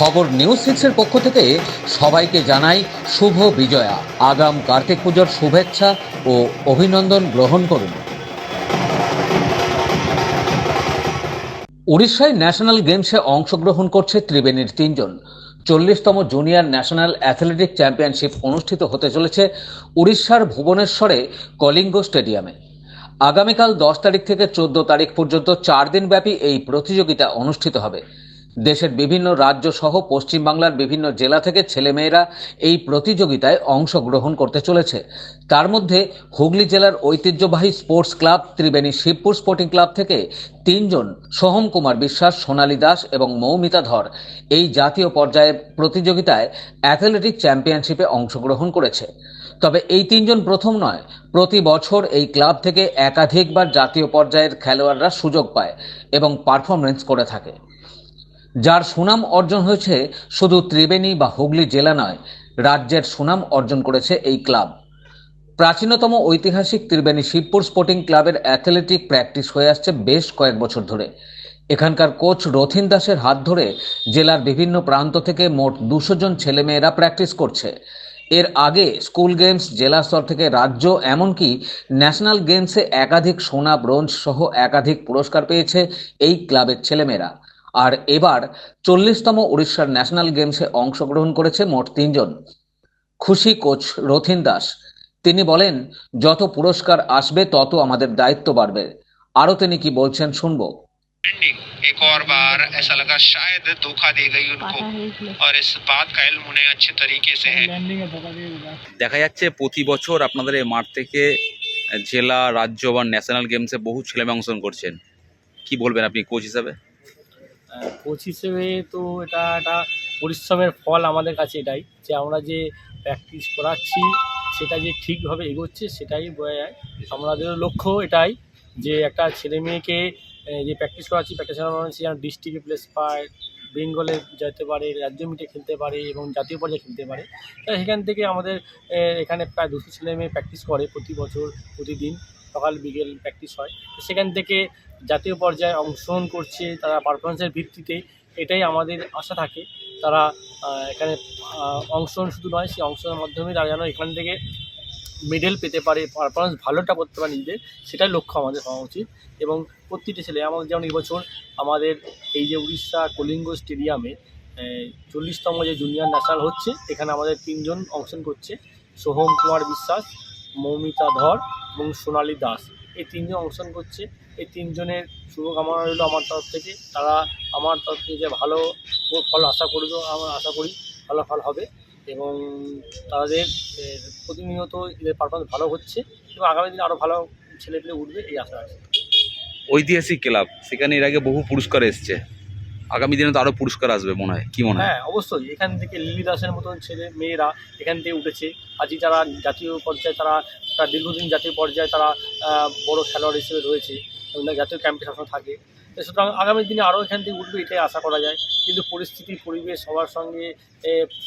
খবর নিউজ সিক্সের পক্ষ থেকে সবাইকে জানাই শুভ বিজয়া। আগাম কার্তিক পুজোর শুভেচ্ছা ও অভিনন্দন গ্রহণ করুন। উড়িষ্যায় ন্যাশনাল গেমসে অংশগ্রহণ করছে ত্রিবেণীর তিনজন। চল্লিশতম জুনিয়র ন্যাশনাল অ্যাথলেটিক চ্যাম্পিয়নশিপ অনুষ্ঠিত হতে চলেছে উড়িষ্যার ভুবনেশ্বরে কলিঙ্গ স্টেডিয়ামে। আগামীকাল দশ তারিখ থেকে চোদ্দ তারিখ পর্যন্ত চার দিনব্যাপী এই প্রতিযোগিতা অনুষ্ঠিত হবে। দেশের বিভিন্ন রাজ্য সহ পশ্চিমবাংলার বিভিন্ন জেলা থেকে ছেলেমেয়েরা এই প্রতিযোগিতায় অংশগ্রহণ করতে চলেছে। তার মধ্যে হুগলি জেলার ঐতিহ্যবাহী sports club, Tribeni Shibpur sporting club থেকে তিনজন সোহম কুমার বিশ্বাস, সোনালী দাস এবং মৌমিতা ধর এই জাতীয় পর্যায়ের প্রতিযোগিতায় অ্যাথলেটিক চ্যাম্পিয়নশিপে অংশগ্রহণ করেছে। তবে এই তিনজন প্রথম নয়, প্রতি বছর এই ক্লাব থেকে একাধিকবার জাতীয় পর্যায়ের খেলোয়াড়রা সুযোগ পায় এবং পারফরমেন্স করে থাকে। যার সুনাম অর্জন হয়েছে শুধু ত্রিবেণী বা হুগলি জেলা নয়, রাজ্যের সুনাম অর্জন করেছে এই ক্লাব। প্রাচীনতম ঐতিহাসিক ত্রিবেণী শিবপুর স্পোর্টিং ক্লাবের অ্যাথলেটিক প্র্যাকটিস হয়ে আসছে বেশ কয়েক বছর ধরে। এখানকার কোচ রথিন দাসের হাত ধরে জেলার বিভিন্ন প্রান্ত থেকে মোট দুশো জন ছেলেমেয়েরা প্র্যাকটিস করছে। এর আগে স্কুল গেমস, জেলা স্তর থেকে রাজ্য, এমনকি ন্যাশনাল গেমসে একাধিক সোনা, ব্রোঞ্জ সহ একাধিক পুরস্কার পেয়েছে এই ক্লাবের ছেলেমেয়েরা। আর এবার চল্লিশতম উড়িষ্যার ন্যাশনাল গেমসে অংশগ্রহণ করেছে মোট তিনজন খুশি কোচ রথিন দাস তিনি বলেন যত পুরস্কার আসবে তত আমাদের দায়িত্ব বাড়বে আরও তিনি কি বলছেন শুনবো एंडिंग एक और बार ऐसा लगा शायद धोखा दे गई उनको और इस बात का इल्म उन्हें अच्छे तरीके से है দেখা যাচ্ছে প্রতি বছর আপনাদের এই মাঠ থেকে জেলা রাজ্য বা ন্যাশনাল গেমসে বহু ছেলেমেয়ে অংশগ্রহণ করছেন কি বলবেন আপনি কোচ হিসাবে কোচ হিসেবে তো এটা একটা পরিশ্রমের ফল আমাদের কাছে এটাই, যে আমরা যে প্র্যাকটিস করাচ্ছি, সেটা যে ঠিকভাবে এগোচ্ছে, সেটাই বোঝা যায়। আমাদের লক্ষ্য এটাই, যে একটা ছেলে মেয়েকে যে প্র্যাকটিস করাচ্ছি প্র্যাকটিস করানো সে যেন ডিস্ট্রিক্টে প্লেস পায় বেঙ্গলে যেতে পারে, রাজ্য মিটে খেলতে পারে, এবং জাতীয় পর্যায়ে খেলতে পারে। তাই সেখান থেকে আমাদের এখানে প্রায় দুশো ছেলে মেয়ে প্র্যাকটিস করে প্রতি বছর, প্রতিদিন। সকাল, বিকেল প্র্যাকটিস হয়। সেখান থেকে জাতীয় পর্যায়ে অংশগ্রহণ করছে তারা পারফরমেন্সের ভিত্তিতে। এটাই আমাদের আশা থাকে। তারা এখানে অংশগ্রহণ শুধু নয়, সেই অংশগ্রহণের মাধ্যমে তারা যেন এখান থেকে মেডেল পেতে পারে পারফরমেন্স ভালোটা করতে পারে নিজেদের, সেটাই লক্ষ্য আমাদের হওয়া উচিত। এবং প্রতিটি ছেলে আমাদের যেমন এবছর আমাদের এই যে উড়িষ্যা কলিঙ্গ স্টেডিয়ামে চল্লিশতম যে জুনিয়র ন্যাশনাল হচ্ছে, এখানে আমাদের তিনজন অংশগ্রহণ করছে। সোহম কুমার বিশ্বাস মৌমিতা ধর এবং সোনালী দাস। এই তিনজন অংশগ্রহণ করছে। এই তিনজনের শুভকামনা রইল আমার তরফ থেকে। তারা আমার তরফ থেকে যে ভালো ফল আশা করবে আমরা আশা করি ভালো ফল হবে এবং তাদের প্রতিনিয়ত এদের পারফরমেন্স ভালো হচ্ছে এবং আগামী দিনে আরও ভালো ছেলেপেলে উঠবে এই আশা আছে ঐতিহাসিক ক্লাব, সেখানে এর আগে বহু পুরস্কার এসছে। আগামী দিনে তো আরও পুরস্কার আসবে মনে হয়, কি মনে হয়? হ্যাঁ অবশ্যই। এখান থেকে লিলি দাসের মতন ছেলে, মেয়েরা এখান থেকে উঠেছে। আজই যারা জাতীয় পর্যায়ে তারা তারা দীর্ঘদিন জাতীয় পর্যায়ে তারা বড় খেলোয়াড় হিসেবে রয়েছে জাতীয় ক্যাম্পে সবসময় থাকে। সুতরাং আগামী দিনে আরও এখান থেকে উঠবে এটাই আশা করা যায়। কিন্তু পরিস্থিতি, পরিবেশ সবার সঙ্গে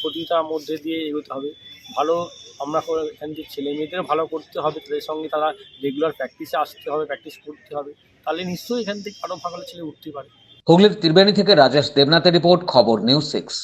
প্রতিযোগিতার মধ্যে দিয়ে এগোতে হবে। ভালো আমরা এখান থেকে ছেলে মেয়েদেরও ভালো করতে হবে, তাদের সঙ্গে তারা রেগুলার প্র্যাকটিসে আসতে হবে প্র্যাকটিস করতে হবে। তাহলে নিশ্চয়ই এখান থেকে আরও ভালো ছেলে উঠতে পারে। হুগলির ত্রিবেণী থেকে রাজেশ দেবনাথের রিপোর্ট খবর নিউজ সিক্স।